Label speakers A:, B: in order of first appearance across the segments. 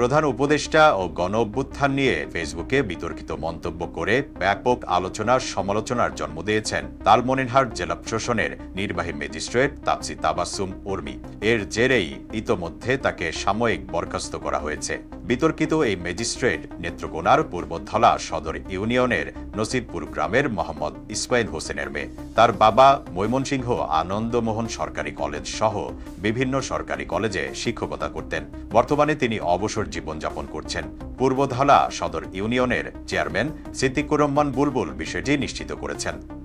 A: প্রধান উপদেষ্টা ও গণ অভ্যুত্থান নিয়ে ফেসবুকে বিতর্কিত মন্তব্য করে ব্যাপক আলোচনার সমালোচনার জন্ম দিয়েছেন তালমনিরহাট জেলা প্রশাসনের নির্বাহী ম্যাজিস্ট্রেট তাপসি তাবাসুম উর্মি। এর জেরেই ইতোমধ্যে তাকে সাময়িক বরখাস্ত করা হয়েছে। বিতর্কিত এই ম্যাজিস্ট্রেট নেত্রকোনার পূর্বধলা সদর ইউনিয়নের নসিবপুর গ্রামের মোহাম্মদ ইসমাইল হোসেনের মেয়ে। তার বাবা ময়মনসিংহ আনন্দমোহন সরকারি কলেজ সহ বিভিন্ন সরকারি কলেজে শিক্ষকতা করতেন। বর্তমানে তিনি অবসর জীবনযাপন করছেন। পূর্বধলা সদর ইউনিয়নের চেয়ারম্যান সিদ্দিকুর রহমান বুলবুল বিষয়টি নিশ্চিত করেছেন।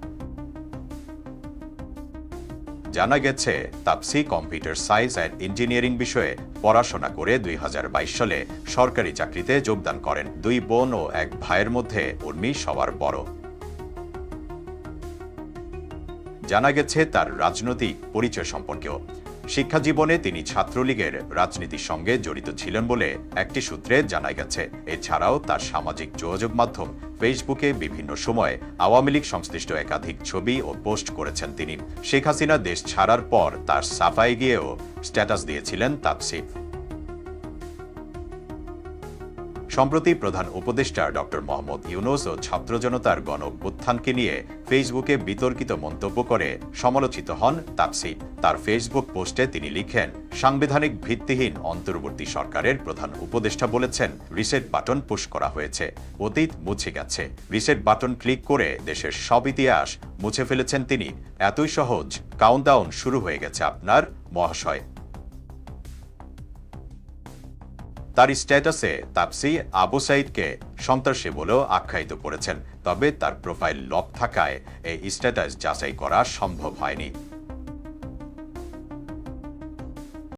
A: জানা গেছে, Tapasi computer science and engineering বিষয়ে পড়াশোনা করে দুই সালে সরকারি চাকরিতে যোগদান করেন দুই বোন ও এক ভাইয়ের মধ্যে উর্মি সবার বড়। জানা গেছে, তার রাজনৈতিক পরিচয় সম্পর্কেও। শিক্ষা জীবনে তিনি ছাত্রলীগের রাজনীতির সঙ্গে জড়িত ছিলেন বলে একটি সূত্রে জানা গেছে। এছাড়াও তার সামাজিক যোগাযোগ মাধ্যম ফেসবুকে বিভিন্ন সময় আওয়ামী লীগ সংশ্লিষ্ট একাধিক ছবি ও পোস্ট করেছেন তিনি। শেখ হাসিনা দেশ ছাড়ার পর তার সাফাই গিয়েও স্ট্যাটাস দিয়েছিলেন তাপসিফ সম্প্রতি প্রধান উপদেষ্টা ড মোহাম্মদ ইউনুস ও ছাত্র জনতার গণ নিয়ে ফেসবুকে বিতর্কিত মন্তব্য করে সমালোচিত হন তাপসি। তার ফেসবুক পোস্টে তিনি লিখেন, সাংবিধানিক ভিত্তিহীন অন্তর্বর্তী সরকারের প্রধান উপদেষ্টা বলেছেন, রিসেট বাটন পুশ করা হয়েছে, অতীত মুছে গেছে। রিসেট বাটন ক্লিক করে দেশের সব ইতিহাস মুছে ফেলেছেন তিনি। এতই সহজ, কাউন্টডাউন শুরু হয়ে গেছে আপনার মহাশয়। তার স্ট্যাটাসে তাপসি আবু সাইদকে সন্ত্রাসী বলেও আখ্যায়িত করেছেন, তবে তার প্রোফাইল লক থাকায় এই স্ট্যাটাস যাচাই করা সম্ভব হয়নি।